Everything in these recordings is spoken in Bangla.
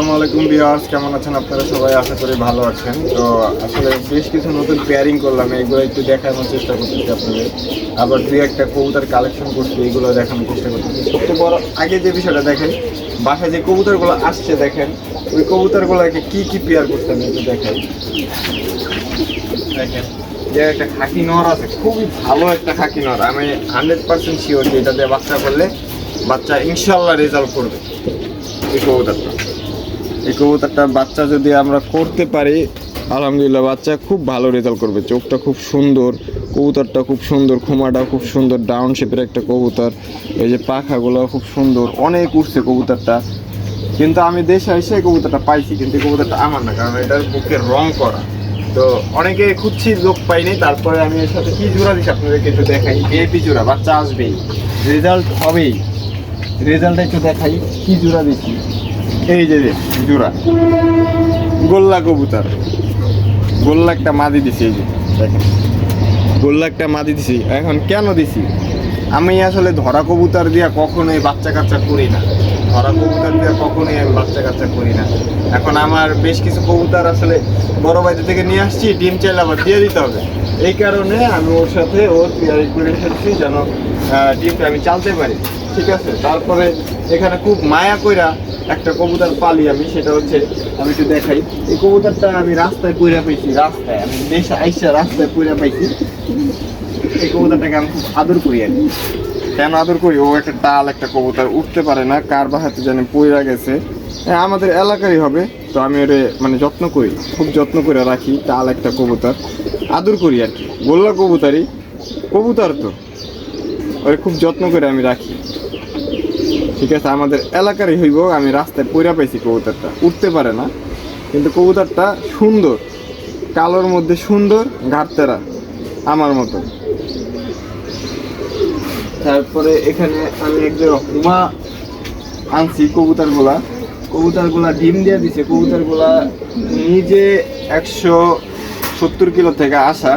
আসসালামু আলাইকুম ভিউয়ার্স, কেমন আছেন আপনারা সবাই? আশা করি ভালো আছেন। তো আসলে বেশ কিছু নতুন পেয়ারিং করলাম এইগুলো একটু দেখানোর চেষ্টা করতেছি আপনাদের। আবার দুই একটা কবুতর কালেকশন করছি, এগুলো দেখানোর চেষ্টা করতেছি। সবচেয়ে বড়, আগে যে বিষয়টা দেখেন, বাসায় যে কবুতরগুলো আসছে দেখেন, ওই কবুতরগুলোকে কি কি পেয়ার করতে আমি একটু দেখাই। দেখেন, যে একটা খাকি নর আছে, খুবই ভালো একটা খাকি নর। আমি হান্ড্রেড পার্সেন্ট শিওর যে এটা দিয়ে বাচ্চা করলে বাচ্চা ইনশাল্লাহ রেজাল্ট করবে এই কবুতরটা। এই কবুতরটা বাচ্চা যদি আমরা করতে পারি, আলহামদুলিল্লাহ বাচ্চা খুব ভালো রেজাল্ট করবে। চোখটা খুব সুন্দর, কবুতরটা খুব সুন্দর খোমাটা খুব সুন্দর ডাউন শেপের একটা কবুতর। এই যে পাখাগুলো খুব সুন্দর, অনেক উঠছে কবুতরটা। কিন্তু আমি দেশে এসে কবুতরটা পাইছি, কিন্তু এই কবুতরটা আমার না, কারণ এটার বুকে রং করা। তো অনেকে খুঁজছি, লোক পাইনি। তারপরে আমি এর সাথে কি জোড়া দিচ্ছি আপনাদেরকে একটু দেখাই। বিএপি জোড়া, বাচ্চা আসবেই। রেজাল্ট হবেই। রেজাল্টটা একটু দেখাই, কি জোড়া দিচ্ছি এই যে জোড়া। গোল্লা কবুতর। গোল্লা একটা মাদি দিছি, এই যে, দেখেন। গোল্লা একটা মাদি দিছি, এখন কেন দিছি? আমি আসলে ধরা কবুতর দিয়া কখনোই বাচ্চা কাচ্চা করি না। ধরা কবুতর দিয়া কখনোই আমি বাচ্চা কাচ্চা করি না। এখন আমার বেশ কিছু কবুতর আসলে বড় বাড়ি থেকে নিয়ে আসছি, ডিম চাইলে আবার দিয়ে দিতে হবে। এই কারণে আমি ওর সাথে ওর পেয়ারি করে ফেলছি যেন ডিমটা আমি চালতে পারি। ঠিক আছে? তারপরে এখানে খুব মায়া কইরা একটা কবুতর পালি আমি সেটা হচ্ছে আমি একটু দেখাই। এই কবুতরটা আমি রাস্তায় পইরা পাইছি রাস্তায়। আমি দেশে আইসা রাস্তায় পইরা পাইছি। এই কবুতরটাকে আমি খুব আদর করি আর কেন আদর করি? ও একটা ডাল একটা কবুতর উঠতে পারে না। কার বাহাতে জানি পইরা গেছে। হ্যাঁ, আমাদের এলাকারই হবে। তো আমি ওরে মানে যত্ন করি খুব যত্ন করে রাখি ডাল একটা কবুতর। আদর করি আর কি। গোল্লা কবুতরই কবুতর তো। ওরে খুব যত্ন করে আমি রাখি। ঠিক আছে, আমাদের এলাকারই হইব, আমি রাস্তায় পইরা পাইছি কবুতরটা। উঠতে পারে না, কিন্তু কবুতরটা সুন্দর, কালোর মধ্যে সুন্দর ঘাটতেরা আমার মতো। তারপরে এখানে আমি একজন হুমা আনছি কবুতরগুলা। কবুতরগুলা ডিম দিয়ে দিছে, কবুতরগুলা নিজে একশো সত্তর কিলো থেকে আসা।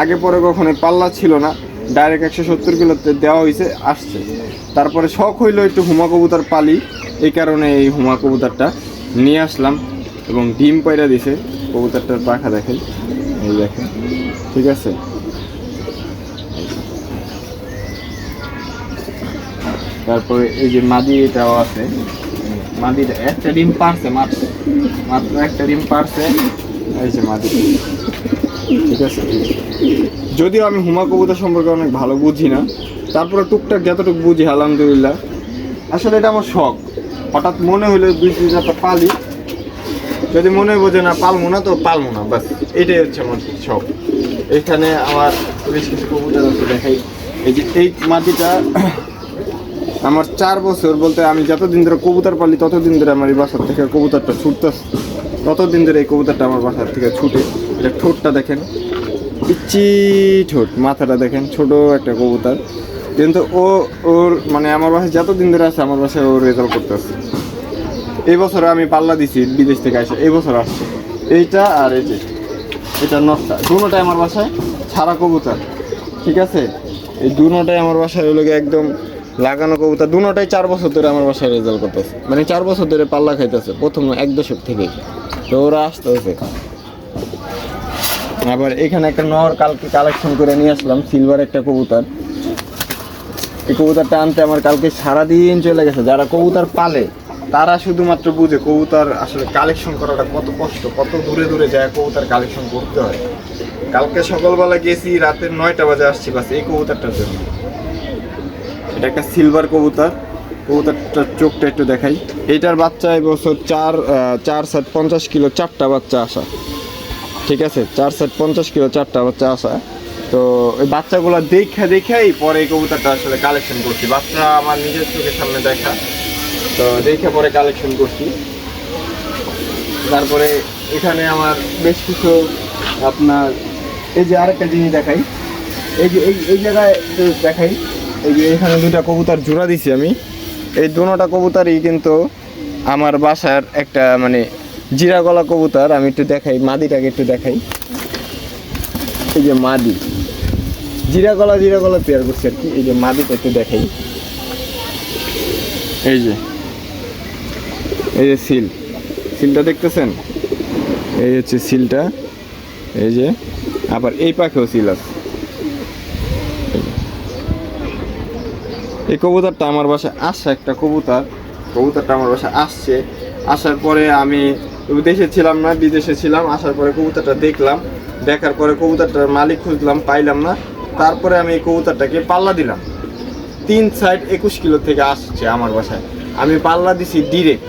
আগে পরে কখনো পাল্লা ছিল না ডাইরেক্ট একশো সত্তর কিলোতে দেওয়া হয়েছে আসছে। তারপরে শখ হইল একটু হুমা কবুতর পালি, এই কারণে এই হুমা কবুতরটা নিয়ে আসলাম এবং ডিম পায়রা দিছে, কবুতরটার পাখা দেখেন। এই দেখেন, ঠিক আছে? তারপরে এই যে মাদি এটাও আছে। মাদিটা একটা ডিম পারছে মাত্র মাত্র একটা ডিম পারছে। এই যে মাদি। ঠিক আছে? যদিও আমি হুমা কবুতর সম্পর্কে অনেক ভালো বুঝি না, তারপরে টুকটাক যতটুকু বুঝি, আলহামদুলিল্লাহ। আসলে এটা আমার শখ। হঠাৎ মনে হইলে দুই তিন পালি। যদি মনে যে না পালবো না তো পালবো না বাস এটাই হচ্ছে আমার শখ। এখানে আমার বেশ কিছু কবুতর আছে, দেখাই। এই যে এই মাটিটা, আমার চার বছর বলতে আমি যতদিন ধরে কবুতর পালি, ততদিন ধরে আমার এই বাসার থেকে কবুতরটা ছুটতেছে। ততদিন ধরে এই কবুতরটা আমার বাসার থেকে ছুটে। এটা ঠোঁটটা দেখেন। ইচ্ছি ঠোঁট, মাথাটা দেখেন, ছোট একটা কবুতর। কিন্তু ও, ওর মানে আমার বাসায় যতদিন ধরে আছে, আমার বাসায় ও রেজাল্ট করতেছে। এই বছর আমি পাল্লা দিছি, বিদেশ থেকে আসে, এই বছর আসছে। এইটা আর এই যে, এটা নটটা দুটোটাই আমার বাসায়, ছাড়া কবুতর। ঠিক আছে? এই দুটোটাই আমার বাসায় হলো গিয়ে একদম লাগানো কবুতর। দুটোটাই চার বছর ধরে আমার বাসায় রেজাল্ট করতেছে। মানে চার বছর ধরে পাল্লা খাইতেছে, প্রথম এক দশক থেকে তো ওরা আসতে আসতেছে। আবার এখানে একটা নর কালকে কালেকশন করে নিয়ে আসলাম সিলভার একটা কবুতর। এই কবুতরটা আনতে আমার কালকে সারাদিন চলে গেছে। যারা কবুতর পালে, তারা শুধুমাত্র বুঝে কবুতর আসলে কালেকশন করাটা কত কষ্ট, কত দূরে দূরে যায় কবুতর কালেকশন করতে হয়। কালকে সকালবেলা গেছি রাতের নয়টা বাজে আসছি বাস এই কবুতরটার জন্য। এটা একটা সিলভার কবুতর। কবুতরটার চোখটা একটু দেখাই। এইটার বাচ্চা এবছর চার চার সাত পঞ্চাশ কিলো, চারটা বাচ্চা আসা। ঠিক আছে, চার সেট পঞ্চাশ কিলো চারটা বাচ্চা আসা তো ওই বাচ্চাগুলো দেখে দেখেই পরে এই কবুতরটা আসলে কালেকশন করছি। বাচ্চা আমার নিজের চোখের সামনে দেখা। তো দেখে পরে কালেকশন করছি। তারপরে এখানে আমার বেশ কিছু আপনার এই যে আরেকটা জিনিস দেখাই। এই যে এই এই জায়গায় দেখাই। এই যে এখানে দুটা কবুতর জোড়া দিছি আমি। এই দুটা কবুতরই কিন্তু আমার বাসার একটা মানে জিরা গলা কবুতর, আমি একটু দেখাই, মাদিটাকে একটু দেখাই। এই যে মাদি। জিরা গলা জিরা গলা তৈরি করছি আর কি, এই যে মাদিটা একটু দেখাই। এই যে এই যে সিল। সিলটা দেখতেছেন? এই হচ্ছে সিলটা। এই যে, আবার এই পাখেও সিল আছে। এই কবুতরটা আমার বাসায় আসছে একটা কবুতর। কবুতরটা আমার বাসায় আসছে। আসার পরে আমি দেশে ছিলাম না, বিদেশে ছিলাম, আসার পরে কবুতরটা দেখলাম, দেখার পরে কবুতরটার মালিক খুঁজলাম, পাইলাম না। তারপরে আমি এই কবুতরটাকে পাল্লা দিলাম। তিন সাইড একুশ কিলো থেকে আসছে আমার বাসায়। আমি পাল্লা দিছি ডিরেক্ট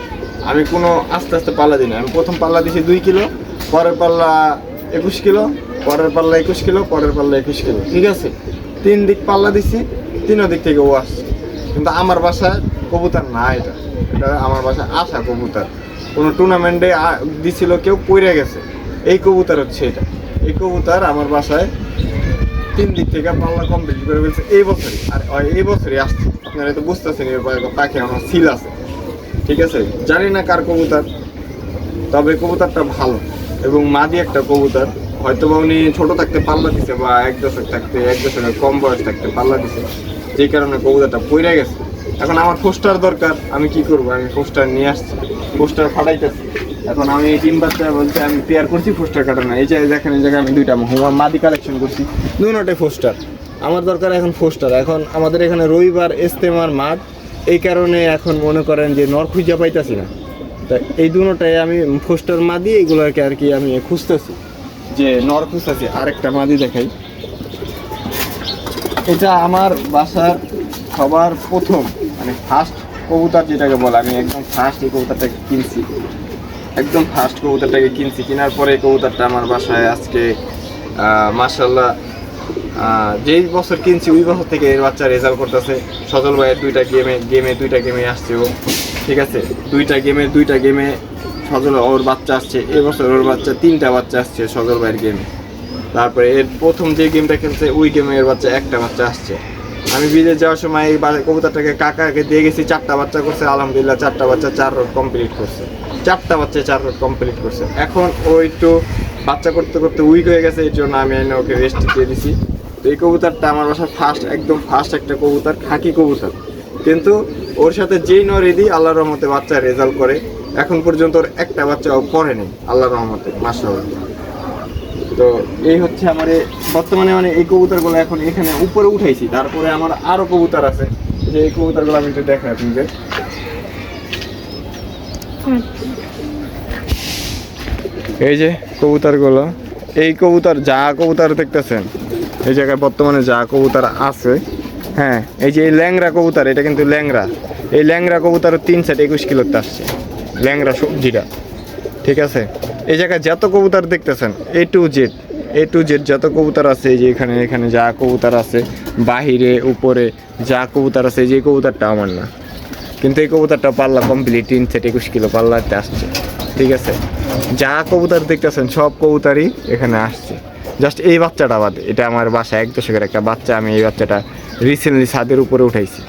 আমি কোনো আস্তে আস্তে পাল্লা দিই না আমি প্রথম পাল্লা দিছি দুই কিলো, পরের পাল্লা একুশ কিলো, পরের পাল্লা একুশ কিলো, পরের পাল্লা একুশ কিলো। ঠিক আছে? তিন দিক পাল্লা দিছি, তিনও দিক থেকে ও আসছে। কিন্তু আমার বাসায় কবুতর না এটা। এটা আমার বাসায় আসা কবুতর। কোনো টুর্নামেন্টে দিছিল কেউ পড়ে গেছে। এই কবুতর হচ্ছে এটা। এই কবুতর আমার বাসায় তিন দিক থেকে পাল্লা কমপ্লিট করে ফেলছে। এই বছরই। আর এই বছরই আসছে। আপনারা তো বুঝতেছেন পাখি আমার সিল আছে। ঠিক আছে? জানি না কার কবুতর, তবে কবুতরটা ভালো। এবং মাদি একটা কবুতর হয়তো বা উনি ছোটো থাকতে পাল্লা দিছে, বা এক দশক থাকতে, এক দশকের কম বয়স থাকতে পাল্লা দিছে। যে কারণে কবুতরটা পইরা গেছে। এখন আমার পোস্টার দরকার, আমি কি করব? আমি পোস্টার নিয়ে আসছি, পোস্টার ফাটাইতেছি। এখন আমি এই তিন বাচ্চা বলতে আমি পেয়ার করছি, পোস্টার কাটানো এই যে দেখেন, এই জায়গায় আমি দুইটা হুমা মাদি কালেকশন করছি। দুটোটাই পোস্টার। আমার দরকার এখন পোস্টার। এখন আমাদের এখানে রবিবার ইস্তেমার মাঠ। এই কারণে এখন মনে করেন যে নর খুঁজে পাইতাছি না। তা এই দুটোটাই আমি পোস্টার মাদি, এগুলোকে আর কি আমি খুঁজতেছি। যে নর খুঁজতেছি, আরেকটা মাদি দেখাই। এটা আমার বাসার সবার প্রথম মানে ফার্স্ট কবুতর যেটাকে বলে, আমি একদম ফার্স্ট এই কবুতরটাকে কিনছি। একদম ফার্স্ট কবুতরটাকে কিনছি। কেনার পরে কবুতরটা আমার বাসায় আজকে মার্শাল্লাহ যেই বছর কিনছি ওই বছর থেকে এর বাচ্চা রেজাল্ট করতেছে। সজল ভাইয়ের দুইটা গেমে গেমে দুইটা গেমে আসছে ও। ঠিক আছে? দুইটা গেমে দুইটা গেমে সজল, ওর বাচ্চা আসছে। এবছর ওর বাচ্চা, তিনটা বাচ্চা আসছে সজল ভাইয়ের গেমে তারপরে এর প্রথম যে গেমটা খেলছে, ওই গেমে এর বাচ্চা, একটা বাচ্চা আসছে। আমি বিদেশ যাওয়ার সময় এই কবুতরটাকে কাকাকে দিয়ে গেছি, চারটা বাচ্চা করছে, আলহামদুলিল্লাহ চারটা বাচ্চা চার রোড কমপ্লিট করছে। চারটা বাচ্চা চার রোড কমপ্লিট করছে। এখন ও একটু বাচ্চা করতে করতে উইক হয়ে গেছে, এই জন্য আমি এনে ওকে রেস্ট দিয়ে দিছি। তো এই কবুতরটা আমার বাসার ফার্স্ট একদম ফার্স্ট একটা কবুতর খাকি কবুতর। কিন্তু ওর সাথে যেই নরে দিই আল্লাহর রহমতে বাচ্চা রেজাল্ট করে। এখন পর্যন্ত ওর একটা বাচ্চাও পড়েনি আল্লাহর রহমতে মাসাল্লাহ তো এই হচ্ছে আমার বর্তমানে মানে এই কবুতরগুলো এখন এখানে উপরে উঠাইছি। তারপরে আমার আরও কবুতর আছে। যে এই কবুতরগুলো আমি একটু দেখাই আপনাদের। এই যে কবুতরগুলো, এই কবুতর যা কবুতর দেখতেছেন, এই জায়গায় বর্তমানে যা কবুতর আছে হ্যাঁ এই যে এই ল্যাংরা কবুতর, এটা কিন্তু ল্যাংরা এই ল্যাংরা কবুতর তিন সেট একুশ কিলোতে আসছে। ল্যাংরা সবজিটা। ঠিক আছে? এই জায়গায় যত কবুতর দেখতেছেন A to Z A to Z যত কবুতর আছে যে এখানে এখানে যা কবুতর আছে, বাহিরে, উপরে, যা কবুতর আছে যে কবুতরটা আমার না। কিন্তু এই কবুতরটা পাল্লা কমপ্লিট তিন সেট একুশ কিলো পাল্লাতে আসছে। ঠিক আছে? যা কবুতর দেখতেছেন, সব কবুতরই এখানে আসছে। জাস্ট এই বাচ্চাটা বাদে, এটা আমার বাসা এক দশকের একটা বাচ্চা, আমি এই বাচ্চাটা রিসেন্টলি ছাদের উপরে উঠাইছি।